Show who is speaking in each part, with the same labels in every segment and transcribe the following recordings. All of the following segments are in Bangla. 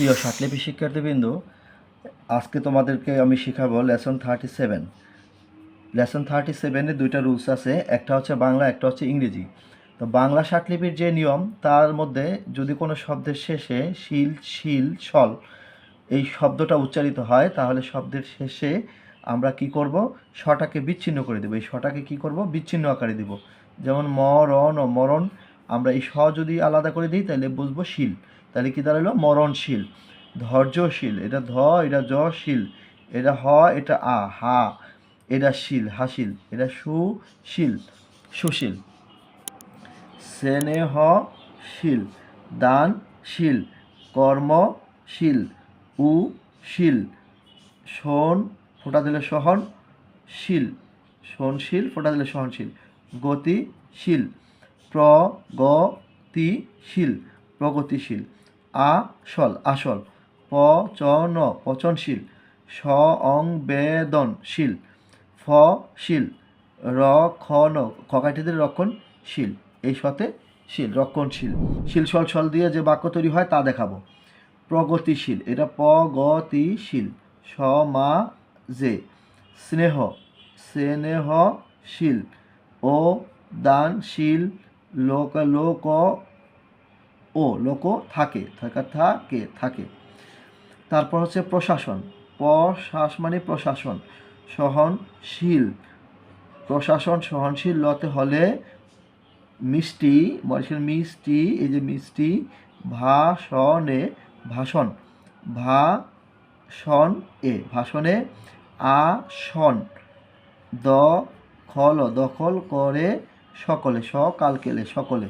Speaker 1: প্রিয় সাতলিপি শিক্ষার্থীবৃন্দ আজকে তোমাদেরকে আমি শেখাবো lesson thirty seven lesson thirty সেভেনে দুইটা রুলস আছে, একটা হচ্ছে বাংলা, একটা হচ্ছে ইংরেজি। তো বাংলা সাতলিপির যে নিয়ম, তার মধ্যে যদি কোনো শব্দের শেষে শিল শিল সল এই শব্দটা উচ্চারিত হয়, তাহলে শব্দের শেষে আমরা কি করব? শটাকে বিচ্ছিন্ন করে দেবো। এই শটাকে কি করব? বিচ্ছিন্ন আকারে দেব। যেমন মরণ ও মরণ, আমরা এই স যদি আলাদা করে দিই, তাহলে বুঝব শিল। তাহলে কি দাঁড়াল? মরণশীল, ধৈর্যশীল, এটা ধ, এটা জ, শিল, এটা হ, এটা আ, হা, এটা শিল, হাসিল, এটা সুশীল সুশীল। স্নেহশীল, দানশীল, কর্মশীল, উশীল, শোন, ফোটা দিলে সহন, শীল সহনশীল ফোটা দিলে সহনশীল, গতিশীল, প্রগতিশীল প্রগতিশীল। আসল আসল, পচন, পচনশীল, সংবেদনশীল, ফশীল, রক্ষণ খকাঠিদের রক্ষণশীল, এই সাথে শীল, রক্ষণশীল। শীল সল সল দিয়ে যে বাক্য তৈরি হয় তা দেখাবো। প্রগতিশীল, এটা প্রগতিশীল সমাজে। স্নেহ, স্নেহশীল ও দানশীল লোক লোক ও লোক থাকে, থাকা, থাকে থাকে। তারপর হচ্ছে প্রশাসন। প্রশাস মানে প্রশাসন। সহনশীল। প্রশাসন সহনশীল লতে হলে মিষ্টি বলছিল মিষ্টি, এই যে মিষ্টি, ভাষণে ভাষণ। ভাষণ এ ভাষণে আসন। দখল দখল করে সকলে সকালকেলে সকলে।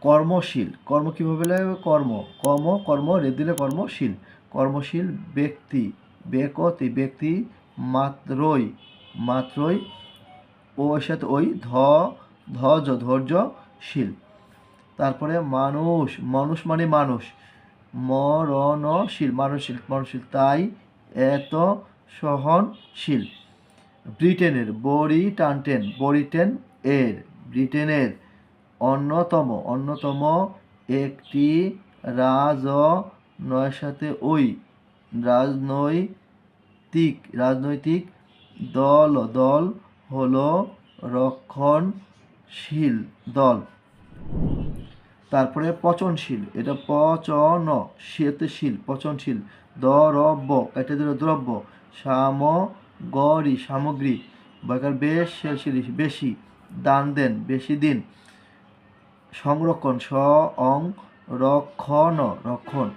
Speaker 1: কর্মশীল। কর্ম কীভাবে লাগবে কর্ম। কর্ম কর্ম রে দিলে কর্মশীল কর্মশীল ব্যক্তি। ব্যকতি ব্যক্তি মাত্রই মাত্রই ও সাথে ওই ধ ধৈর্য ধৈর্যশীল তারপরে মানুষ। মানুষ মানে মানুষ। মরণশীল। মানুষশীল মানুষশীল। তাই এত সহনশীল। ব্রিটেনের বড়ি টানটেন বড়িটেন এর, ব্রিটেনের অন্যতম অন্যতম একটি রাজ নয় সাথে ওই রাজনৈতিক রাজনৈতিক দল দল হলো রক্ষণশীল দল। তারপরে পচনশীল, এটা পচন শীতশীল পচনশীল, দ্রব্য, এটা দিল দ্রব্য, সামগরি, সামগ্রী বেশ বেশি, দান দেন, বেশি দিন। সংরক্ষণ স অং রক্ষণ রক্ষণ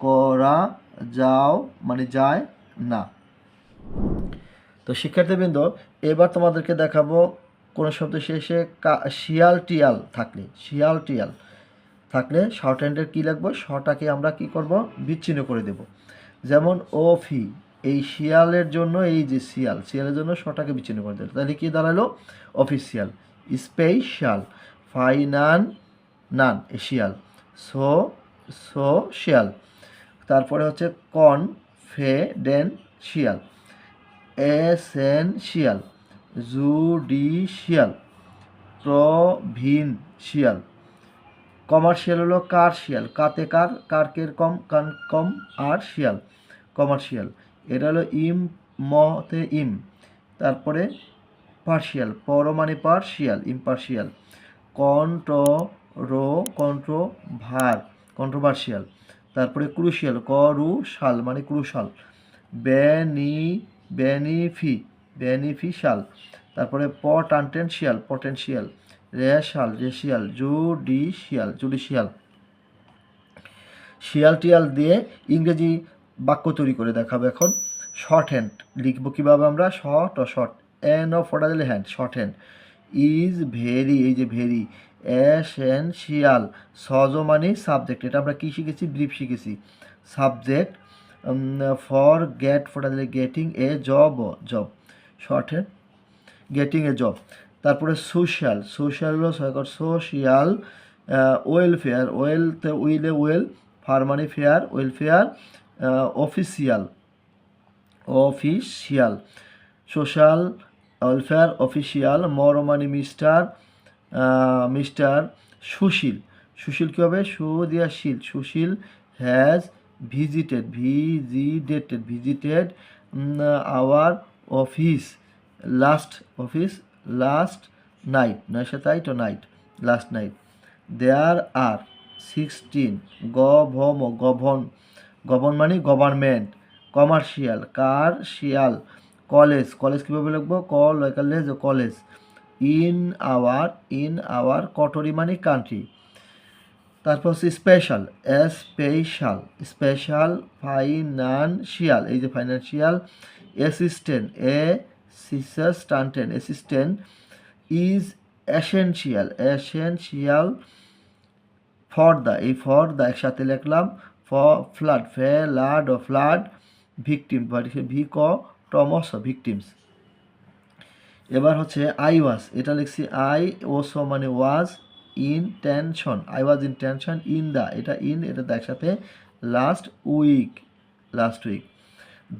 Speaker 1: করা যাও মানে যায় না। তো শিক্ষার্থীবৃন্দ, এবার তোমাদেরকে দেখাবো কোনো শব্দ শেষে শিয়াল টিয়াল থাকলে, শিয়াল টিয়াল থাকলে শর্ট হ্যান্ডের কী লাগবে শটাকে আমরা কি করব? বিচ্ছিন্ন করে দেব। যেমন ওফি এই শিয়ালের জন্য এই যে শিয়াল, শিয়ালের জন্য শটাকে বিচ্ছিন্ন করে দেব তাহলে কি দাঁড়াল? Official, special. ফাইনান, নান, এশিয়াল। সো সোশিয়াল তারপরে হচ্ছে কন, ফে, ডেন, শিয়াল। এসেনশিয়াল জুডিশিয়াল প্রভিনশিয়াল কমার্শিয়াল হলো কার্শিয়াল কাতে কার কারকের কম কান কম, আর শিয়াল। কমার্শিয়াল। এটা হলো ইম মতে ইম। তারপরে পার্শিয়াল। পর মানে partial, impartial. Controversial controversial controversial, তারপরে ক্রুশিয়াল করু শাল মানে ক্রুশাল, বেনি, বেনিফি বেনিফিশাল তারপরে potential potential, racial, racial, judicial judicial. শিয়াল টিয়াল দিয়ে ইংরেজি বাক্য তৈরি করে দেখাবো এখন। শর্ট হ্যান্ড লিখব কীভাবে আমরা? শর্ট ও শর্ট। এন ও ফোটা দিলে hand, short hand. Is very এই যে ভেরি এসেনশিয়াল সজ মানে সাবজেক্ট এটা আমরা কী শিখেছি? ব্রিফ শিখেছি। সাবজেক্ট ফর গেট দিলে getting a job job short getting a job তারপরে সোশ্যাল সোশ্যাল হলো সোশিয়াল ওয়েলফেয়ার ওয়েলতে উইলে ওয়েল ফার মানে fare welfare official official social welfare official মর মানে মিস্টার মিস্টার সুশীল সুশীল কী হবে? সু দিয়া শিল Sushil has visited visited visited our office last office last night নয় তাই তো? Night last night there R sixteen গভম গভন গভর্ন মানে government commercial commercial college college কীভাবে লিখব? College college in our in our country মানে কান্ট্রি তারপর হচ্ছে স্পেশাল স্পেশাল স্পেশাল ফাইনান্সিয়াল এই যে financial assistant A সিসাস্টান্টেন assistant is essential essential for the এই ফর দ্য একসাথে লিখলাম ফ ফ্লাড ফে লাড ও ফ্লাড ভিকটিম ভি ক টমস ভিকটিমস এবার হচ্ছে আই ওয়াজ এটা লিখছি আই ও সো মানে was in tension I was in tension in the এটা ইন এটা একসাথে last week last week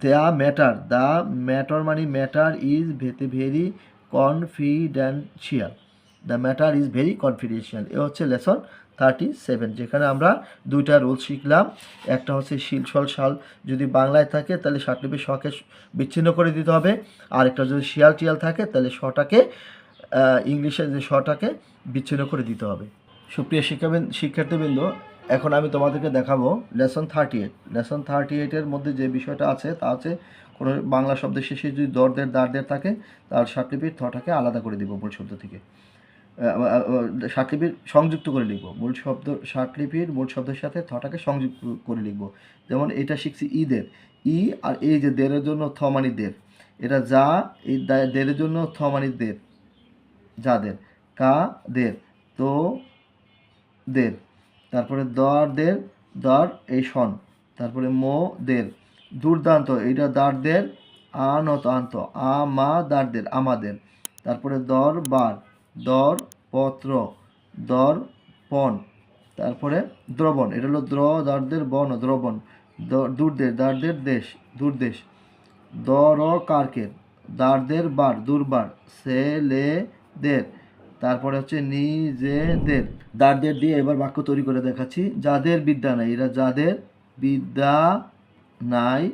Speaker 1: the matter the matter মানে matter is ভেতে very confidential the matter is very confidential এ হচ্ছে লেসন থার্টি সেভেন, যেখানে আমরা দুইটা রোল শিখলাম। একটা হচ্ছে শিলসল শাল যদি বাংলায় থাকে, তাহলে ষাটলিপি শকে বিচ্ছিন্ন করে দিতে হবে। আর একটা যদি শিয়াল টিয়াল থাকে, তাহলে শটাকে ইংলিশে যে শটাকে বিচ্ছিন্ন করে দিতে হবে। সুপ্রিয় শিক্ষাবিন শিক্ষার্থীবৃন্দ, এখন আমি তোমাদেরকে দেখাবো lesson thirty eight. Lesson thirty এইটের মধ্যে যে বিষয়টা আছে, তা হচ্ছে কোনো বাংলা শব্দের শেষে যদি দরদের দাঁড়দের থাকে, তার ষাটলিপির থটাকে আলাদা করে দিব মূল শব্দ থেকে। ষাটলিপির সংযুক্ত করে লিখব। মূল শব্দ ষাটলিপির মূল শব্দের সাথে থটাকে সংযুক্ত করে লিখব। যেমন এটা শিখছি ঈদের। ই আর এই যে দেরের জন্য থ মানি দের এটা যা, এই দা- দেরের জন্য থ মানি দের যাদের কা দের তো দের তারপরে দর দের দর এই সন। তারপরে মো দের দুর্দান্ত, এইটা দাঁড়দের আনত আন্ত। আ, মা দাঁড়দের আমাদের তারপরে দর, বার। দর পত্র দর পণ তারপরে দ্রবণ, এটা হলো দ্র দাঁড়দের বন, দ্রবণ দূরদের দাঁড়দের দেশ, দূরদেশ দর কার্কের দাঁড়দের বার, দুর্বার ছেলেদের তারপরে হচ্ছে নিজেদের দাঁড়দের দিয়ে এবার বাক্য তৈরি করে দেখাচ্ছি, যাদের বিদ্যা নাই, এরা যাদের বিদ্যা নাই,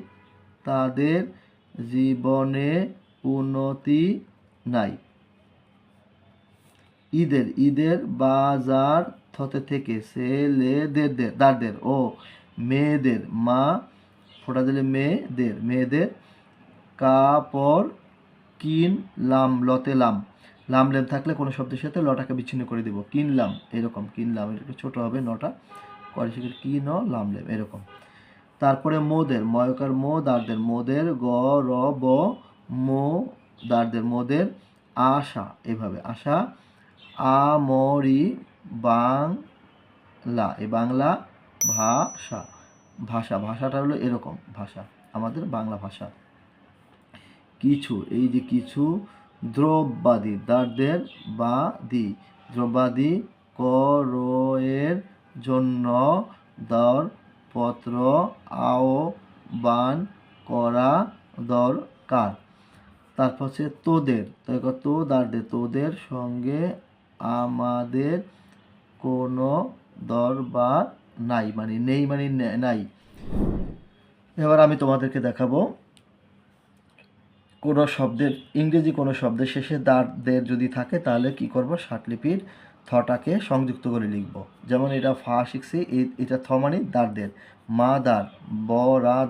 Speaker 1: তাদের জীবনে উন্নতি নাই। ঈদের ঈদের বাজার থতে থেকে ছেলেদের দের দাঁড়দের ও মেয়েদের, মা, ফোটা দিলে মেয়েদের মেয়েদের কাপড় কিনলাম, লতে লাম। লাম লেম থাকলে কোনো শব্দের সাথে লটাকে বিচ্ছিন্ন করে দেব। কিনলাম, এরকম, কিনলাম এটা একটু ছোটো হবে নটা করে শিখে কি ন লাম লেম, এরকম। তারপরে মোদের, ময়কার মো দাঁড়দের মোদের গ র ব মো দাঁড়দের মোদের, আশা, এভাবে, আশা আমরি বাংলা এই বাংলা ভাষা। ভাষা, ভাষাটা হলো এরকম ভাষা, আমাদের বাংলা ভাষা। কিছু, এই যে কিছু দ্রব্যাদি দাঁড়দের বা দি দ্রব্যাদি জন্য দর পত্র আহ্বান করা দরকার। তারপর হচ্ছে তোদের তো দারদের তোদের সঙ্গে আমাদের কোনো দরবার নাই মানে নেই মানে নাই। এবার আমি তোমাদেরকে দেখাবো কোনো শব্দের, ইংরেজি কোনো শব্দের শেষে দাঁড়দের যদি থাকে তাহলে কি করব? ষাটলিপির থটাকে সংযুক্ত করে লিখব। যেমন এটা ফা শিখছি এটা থ মানে দাঁড়দের মা দাঁড়। ব রা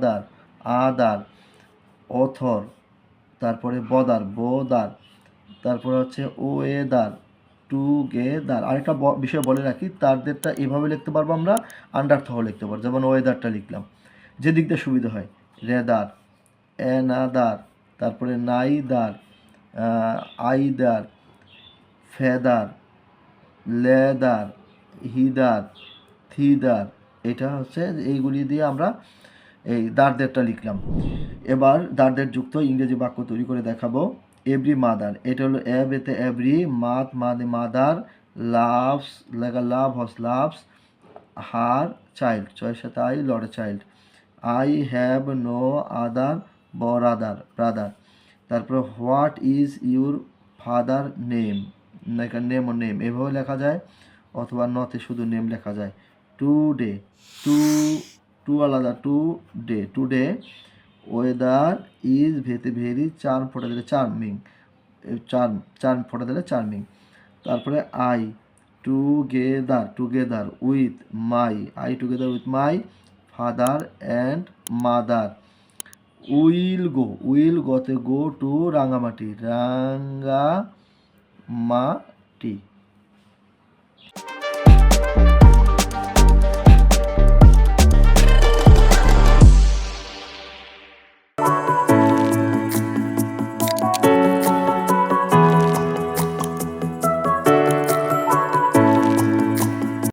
Speaker 1: আ দাঁড় অথর, তারপরে বদার, বোদার, তারপরে হচ্ছে ও এ দার টু গে আরেকটা বিষয় বলে রাখি, তারদেরটা এভাবে লিখতে পারব আমরা আন্ডার থ লিখতে পারব, যেমন ওয়েদারটা লিখলাম। যে দিকটা সুবিধা হয় রেদার এনাদার তারপরে neither either feather leather hither thither এটা হচ্ছে এইগুলি দিয়ে আমরা এই দারদেরটা লিখলাম। এবার দারদের যুক্ত ইংরেজি বাক্য তৈরি করে দেখাবো। এভরি মাদার এটা হলো এভ এতে এভরি মাত, মাদে মাদার লাভস লেগা লাভ হস লাভস হার চাইল্ড ছয়ের সাথে I Lord child I have no other brother brother তারপরে what is your father name name O name এভাবে লেখা যায়, অথবা নতে শুধু নেম লেখা যায়। টু ডে টু টু আলাদা today today weather is ভেতে ভেরি চার ফোটা দিলে চার্মিং চার চার ফোটা দিলে চার্মিং তারপরে I together together with my I together with my father and mother will go will গতে গো টু রাঙ্গামাটি রাঙ্গামাটি